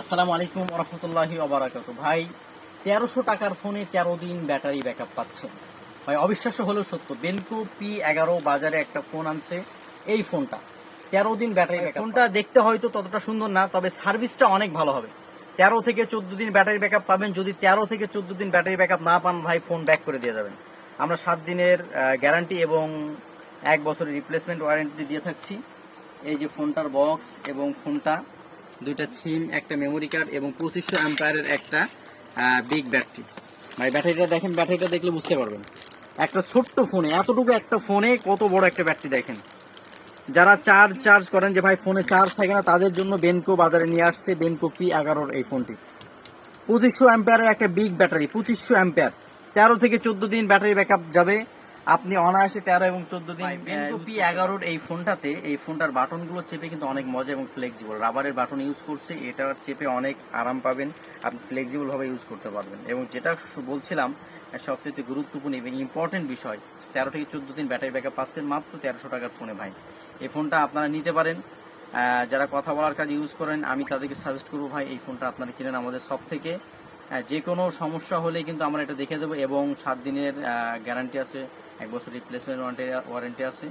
আসসালামু আলাইকুম রহমতুল্লাহি অবরাকাত ভাই তেরোশো টাকার ফোনে তেরো দিন ব্যাটারি ব্যাকআপ পাচ্ছেন। ভাই অবিশ্বাস্য হলেও সত্য বেনকো পি এগারো বাজারে একটা ফোন আনছে। এই ফোনটা তেরো দিন ব্যাটারি ব্যাকআপ ফোনটা দেখতে হয়তো ততটা সুন্দর না তবে সার্ভিসটা অনেক ভালো হবে। তেরো থেকে চোদ্দ দিন ব্যাটারি ব্যাকআপ পাবেন। যদি তেরো থেকে চোদ্দ দিন ব্যাটারি ব্যাকআপ না পান ভাই ফোন ব্যাক করে দিয়ে যাবেন। আমরা সাত দিনের গ্যারান্টি এবং এক বছরের রিপ্লেসমেন্ট ওয়ারেন্টি দিয়ে থাকছি। এই যে ফোনটার বক্স এবং ফোনটা দুইটা সিম, একটা মেমোরি কার্ড এবং পঁচিশশো অ্যাম্পায়ারের একটা বিগ ব্যাটারি ভাই, ব্যাটারিটা দেখেন, ব্যাটারিটা দেখলে বুঝতে পারবেন। একটা ছোট্ট ফোনে এতটুকু একটা ফোনে কত বড় একটা ব্যাটারি দেখেন। যারা চার্জ চার্জ করেন যে, ভাই ফোনে চার্জ থাকে না, তাদের জন্য বেনকো বাজারে নিয়ে আসছে বেনকো পি এগারোর এই ফোনটি পঁচিশশো অ্যাম্পায়ারের একটা বিগ ব্যাটারি পঁচিশশো অ্যাম্পায়ার তেরো থেকে চোদ্দ দিন ব্যাটারি ব্যাকআপ যাবে। আপনি অনায়াসে তেরো এবং চোদ্দ দিন পি এগারোর এই ফোনটাতে এই ফোনটার বাটনগুলো চেপে কিন্তু অনেক মজা এবং ফ্লেক্সিবল রাবারের বাটন ইউজ করছে এটা চেপে অনেক আরাম পাবেন। আপনি ফ্লেক্সিবল ভাবে ইউজ করতে পারবেন। এবং যেটা বলছিলাম সবচেয়ে গুরুত্বপূর্ণ এবং ইম্পর্টেন্ট বিষয় তেরো থেকে চোদ্দ দিন ব্যাটারি ব্যাকআপ পাচ্ছেন মাত্র তেরোশো টাকার ফোনে ভাই। এই ফোনটা আপনারা নিতে পারেন। যারা কথা বলার কাজ ইউজ করেন আমি তাদেরকে সাজেস্ট করব ভাই এই ফোনটা আপনারা কিনেন আমাদের সব থেকে। যে কোনো সমস্যা হলে কিন্তু আমরা এটা দেখে দেবো এবং সাত দিনের গ্যারান্টি আছে, এক বছর রিপ্লেসমেন্ট ওয়ারেন্টি আছে।